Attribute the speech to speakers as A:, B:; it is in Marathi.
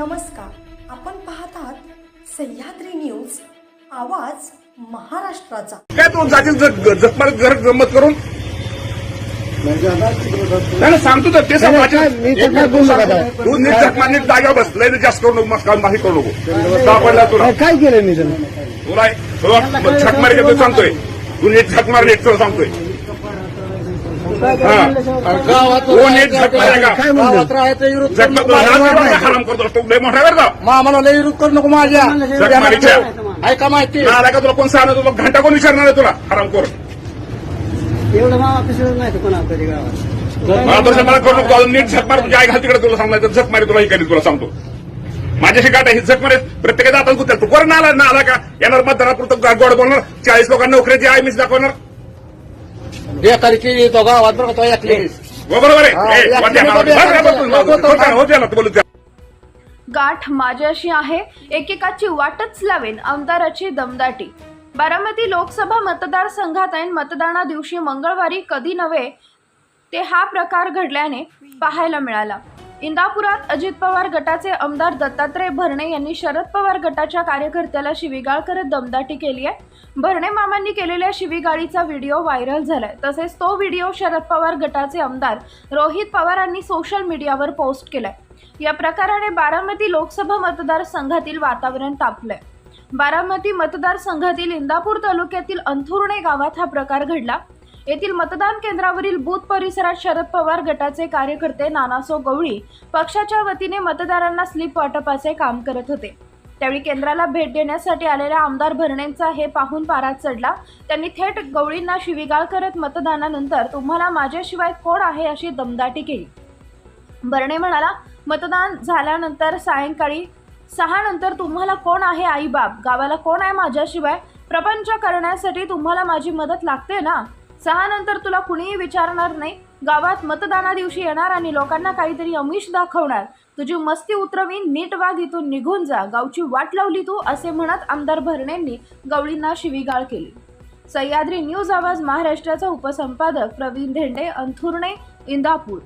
A: नमस्कार. आपण पाहत आहात सह्याद्री न्यूज आवाज महाराष्ट्राचा.
B: काय तो जातील जगमार घर गंमत करून. नाही नाही, सांगतो तर ते सांग.
C: नाही, मी बोलू नका आता.
B: तू नीट जगमार नीट जागा बस. लय जास्त करू नको मस्का माही करू नको. सापडला तुला.
C: काय- काय केलं मी
B: तुला तुला झकमार घेतो सांगतोय. तू नीट झकमार नीट तुला सांगतोय. हराम करतो तू? लय मोठा बरं का?
D: मामाला लय विरोध करू नको माझ्या.
B: जगमारीच्या.
D: ऐका माहिती.
B: आला का तुला कोण सांगणार? तुला घंटा कोण विचारणार आहे तुला? हराम कर
E: एवढं मामा पिसळत नाही कोणा कधी गावात.
B: मला करू नको अजून नीट झकमार तुझ्या आई घाल तिकडे तुला सांगणार तर झकमारी तुला ही तुला सांगतो. माझ्याशी गाठ ही झकमारे प्रत्येकाचा आता गुत्याल तू कोण ना आला ना आला का? येणार मतदारापुरतं गोड बोलणार. चाळीस लोकांना नोकरीची आई मिस दाखवणार.
D: बेकारी केली तो गावात बरं का तो ऐकली
B: हो, बरोबर आहे.
D: हा,
B: बोलू.
F: गाठ माझ्याशी आहे एकेकाची वाटच लावेन आमदाराची दमदाटी. बारामती लोकसभा मतदारसंघात ऐन मतदाना दिवशी मंगळवारी कधी नव्हे ते हा प्रकार घडल्याने पाहायला मिळाला. इंदापुरात अजित पवार गटाचे आमदार दत्तात्रय भरणे यांनी शरद पवार गटाच्या कार्यकर्त्याला शिवीगाळ करत दमदाटी केली आहे. भरणे मामांनी केलेल्या शिवीगाळीचा व्हिडिओ व्हायरल झालाय. तसेच तो व्हिडिओ शरद पवार गटाचे आमदार रोहित पवारांनी सोशल मीडियावर पोस्ट केलाय. या प्रकाराने बारामती लोकसभा मतदारसंघातील वातावरण तापलंय. बारामती मतदारसंघातील इंदापूर तालुक्यातील अंथुर्णे गावात हा प्रकार घडला. येथील मतदान केंद्रावरील बूथ परिसरात शरद पवार गटाचे कार्यकर्ते नानासो गवळी पक्षाच्या वतीने मतदारांना स्लिप वाटपाचे काम करत होते. त्यावेळी केंद्राला भेट देण्यासाठी आलेल्या आमदार भरणेंचा हे पाहून पारात चढला. त्यांनी थेट गवळींना शिवीगाळ करत मतदानानंतर तुम्हाला माझ्याशिवाय कोण आहे? अशी दमदाटी केली. बर्णे म्हणाला मतदान झाल्यानंतर सायंकाळी सहा नंतर तुम्हाला कोण आहे आई बाप? गावाला कोण आहे माझ्याशिवाय? प्रपंच करण्यासाठी तुम्हाला माझी मदत लागते ना? सहा नंतर तुला कुणीही विचारणार नाही. गावात मतदाना दिवशी येणार आणि लोकांना काहीतरी अमिष दाखवणार. तुझी मस्ती उतरवीन नीट वाघ इथून निघून जा. गावची वाट लावली तू असे म्हणत आमदार भरणेंनी गवळींना शिवीगाळ केली. सह्याद्री न्यूज आवाज महाराष्ट्राचा उपसंपादक प्रवीण धेंडे अंथुर्णे इंदापूर.